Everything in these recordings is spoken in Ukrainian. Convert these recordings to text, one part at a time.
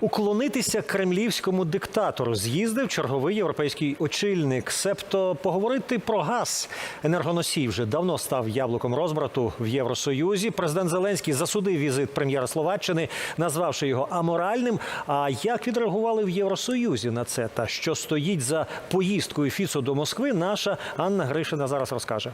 Уклонитися кремлівському диктатору з'їздив черговий європейський очільник. Себто поговорити про газ. Енергоносій вже давно став яблуком розбрату в Євросоюзі. Президент Зеленський засудив візит прем'єра Словаччини, назвавши його аморальним. А як відреагували в Євросоюзі на це та що стоїть за поїздкою Фіцо до Москви, наша Анна Гришина зараз розкаже.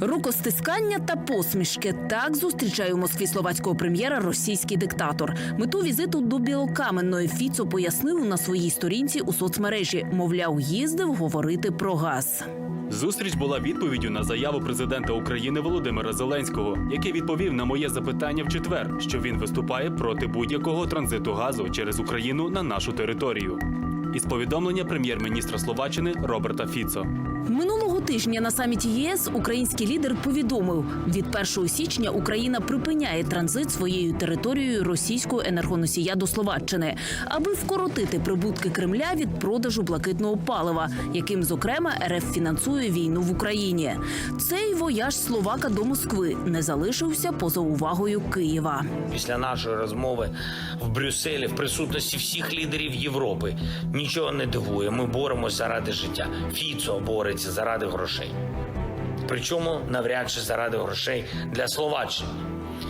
Рукостискання та посмішки так зустрічає у Москві словацького прем'єра російський диктатор. Мету візиту до Білокаменної Фіцо пояснив на своїй сторінці у соцмережі. Мовляв, їздив говорити про газ. Зустріч була відповіддю на заяву президента України Володимира Зеленського, який відповів на моє запитання в четвер, що він виступає проти будь-якого транзиту газу через Україну на нашу територію. Із повідомлення прем'єр-міністра Словаччини Роберта Фіцо. Минулого тижня на саміті ЄС український лідер повідомив: від 1 січня Україна припиняє транзит своєю територією російського енергоносія до Словаччини, аби вкоротити прибутки Кремля від продажу блакитного палива, яким зокрема РФ фінансує війну в Україні. Цей вояж словака до Москви не залишився поза увагою Києва. Після нашої розмови в Брюсселі в присутності всіх лідерів Європи нічого не дивує. Ми боремося заради життя. Фіцо бореться заради грошей. Причому навряд чи заради грошей для Словаччини.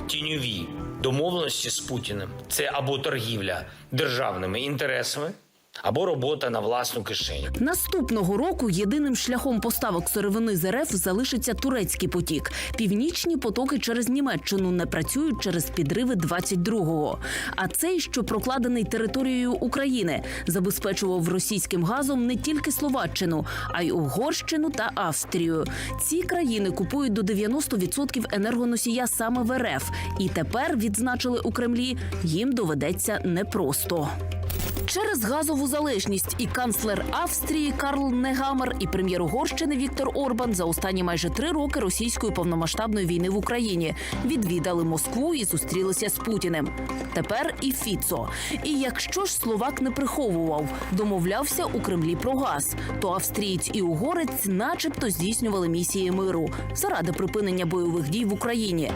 Тіньові домовленості з Путіним це або торгівля державними інтересами, або робота на власну кишеню. Наступного року єдиним шляхом поставок сировини з РФ залишиться турецький потік. Північні потоки через Німеччину не працюють через підриви 22-го. А цей, що прокладений територією України, забезпечував російським газом не тільки Словаччину, а й Угорщину та Австрію. Ці країни купують до 90% енергоносія саме в РФ. І тепер відзначили у Кремлі, їм доведеться непросто. Через газову залежність і канцлер Австрії Карл Негамер, і прем'єр Угорщини Віктор Орбан за останні майже три роки російської повномасштабної війни в Україні відвідали Москву і зустрілися з Путіним. Тепер і Фіцо. І якщо ж словак не приховував, домовлявся у Кремлі про газ, то австрієць і угорець, начебто, здійснювали місії миру заради припинення бойових дій в Україні.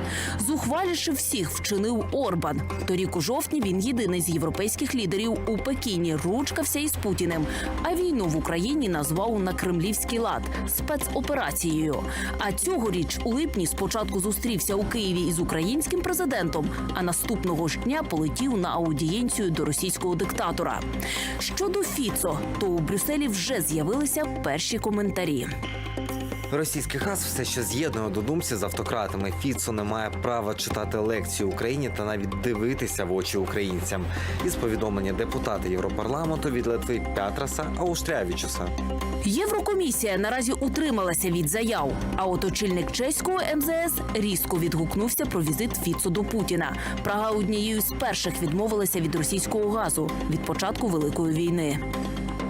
Зухваліше всіх вчинив Орбан. Торік у жовтні він єдиний з європейських лідерів у Пекіні ручкався із Путіним. А війну в Україні назвав на кремлівський лад спецоперацією. А цьогоріч у липні спочатку зустрівся у Києві із українським президентом, а наступного ж дня полетів на аудієнцію до російського диктатора. Щодо Фіцо, то у Брюсселі вже з'явилися перші коментарі. Російський газ все ще з'єднує до думці з автократами. Фіцо не має права читати лекцію Україні та навіть дивитися в очі українцям. Із повідомлення депутата Європарламенту від Литви Пятраса Ауштрявічуса. Єврокомісія наразі утрималася від заяв. А от очільник чеського МЗС різко відгукнувся про візит Фіцо до Путіна. Прага однією з перших відмовилася від російського газу від початку великої війни.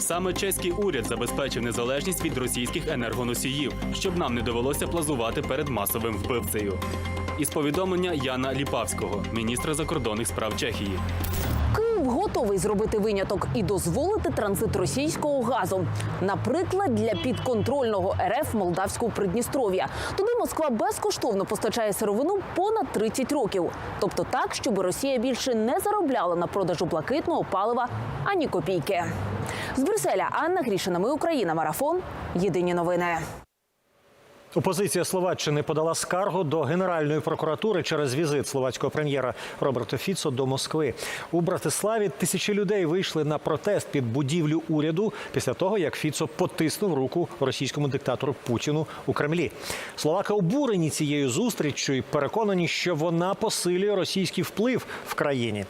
Саме чеський уряд забезпечив незалежність від російських енергоносіїв, щоб нам не довелося плазувати перед масовим вбивцею. Із повідомлення Яна Ліпавського, міністра закордонних справ Чехії. Київ готовий зробити виняток і дозволити транзит російського газу, наприклад, для підконтрольного РФ Молдавського Придністров'я. Туди Москва безкоштовно постачає сировину понад 30 років. Тобто так, щоб Росія більше не заробляла на продажу блакитного палива ані копійки. З Брюсселя Анна Грішина. Ми Україна. Марафон. Єдині новини. Опозиція Словаччини подала скаргу до Генеральної прокуратури через візит словацького прем'єра Роберта Фіцо до Москви. У Братиславі тисячі людей вийшли на протест під будівлю уряду після того, як Фіцо потиснув руку російському диктатору Путіну у Кремлі. Словаки обурені цією зустріччю і переконані, що вона посилює російський вплив в країні.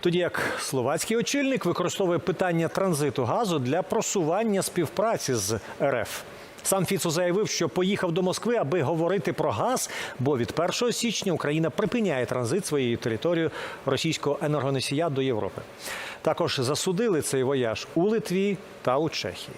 Тоді як словацький очільник використовує питання транзиту газу для просування співпраці з РФ. Сам Фіцо заявив, що поїхав до Москви, аби говорити про газ, бо від 1 січня Україна припиняє транзит своєю територією російського енергоносія до Європи. Також засудили цей вояж у Литві та у Чехії.